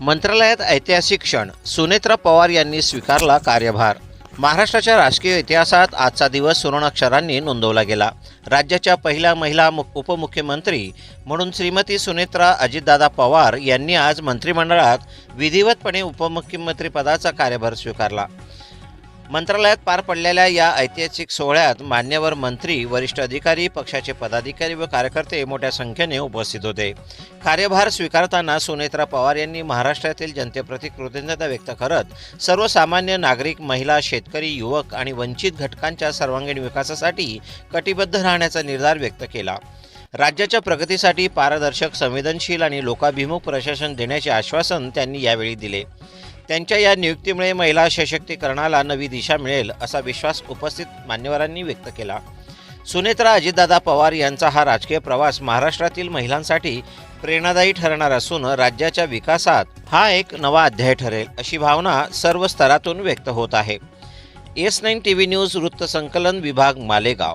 मंत्रालयात ऐतिहासिक क्षण सुनेत्रा पवार यांनी स्वीकारला कार्यभार. महाराष्ट्राच्या राजकीय इतिहासात आजचा दिवस सुवर्णाक्षरांनी नोंदवला गेला. राज्याच्या पहिल्या महिला मु- उपमुख्यमंत्री म्हणून श्रीमती सुनेत्रा अजितदादा पवार यांनी आज मंत्रिमंडळात विधिवतपणे उपमुख्यमंत्रीपदाचा कार्यभार स्वीकारला. मंत्रालयात पार पडलेल्या या ऐतिहासिक सोहळ्यात मान्यवर मंत्री वरिष्ठ अधिकारी पक्षाचे पदाधिकारी व कार्यकर्ते मोठ्या संख्येने उपस्थित होते. कार्यभार स्वीकारताना सुनेत्रा पवार यांनी महाराष्ट्रातील जनतेप्रती कृतज्ञता व्यक्त करत सर्वसामान्य नागरिक महिला शेतकरी युवक आणि वंचित घटकांच्या सर्वांगीण विकासासाठी कटिबद्ध राहण्याचा निर्धार व्यक्त केला. राज्याच्या प्रगतीसाठी पारदर्शक संवेदनशील आणि लोकाभिमुख प्रशासन देण्याचे आश्वासन त्यांनी यावेळी दिले. त्यांच्या या नियुक्तीमुळे महिला सशक्तीकरणाला नवी दिशा मिळेल असा विश्वास उपस्थित मान्यवरांनी व्यक्त केला. सुनेत्रा अजितदादा पवार यांचा हा राजकीय प्रवास महाराष्ट्रातील महिलांसाठी प्रेरणादायी ठरणार असून राज्याच्या विकासात हा एक नवा अध्याय ठरेल अशी भावना सर्व स्तरातून व्यक्त होत आहे. S nine T V news वृत्तसंकलन विभाग मालेगाव.